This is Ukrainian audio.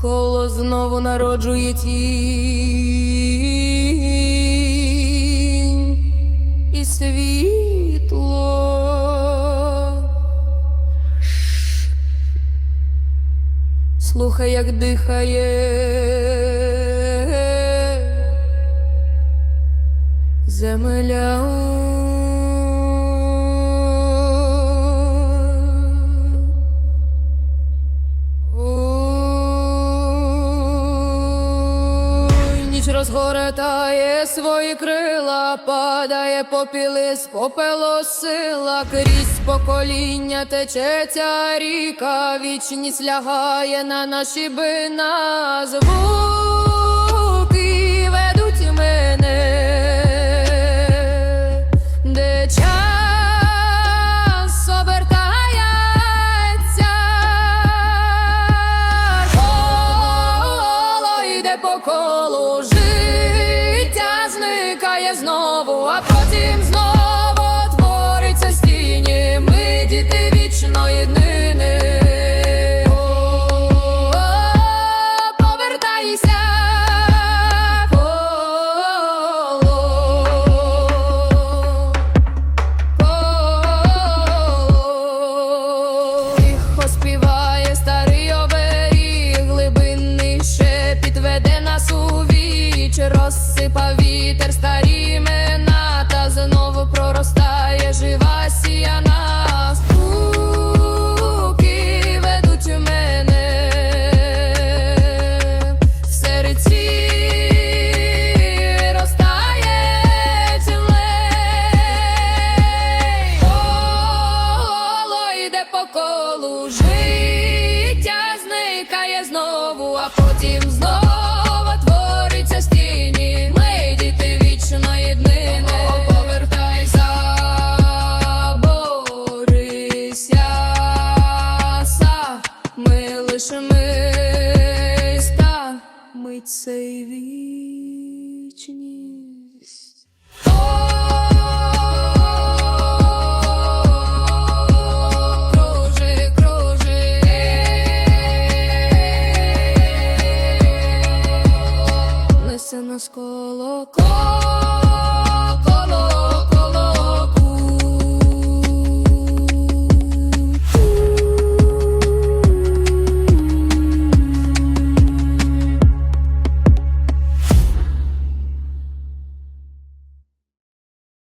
Коло знову народжує тінь і світло. Слухай, як дихає земля. Ніч розгортає свої крила, падає попіли з попелу сила, крізь покоління тече ця ріка, вічність лягає на наші бина, звуки ведуть мене, де час йде по колу, зникає знову, а потім знову твориться стіні. ми діти віч, розсипа вітер старі імена, та знову проростає жива сіяна. Стуки ведуть мене в серці ростає цілей, коло йде по колу, життя зникає знову, а потім знову. ми лише мись, та мить цей вічність. Несе нас коло коло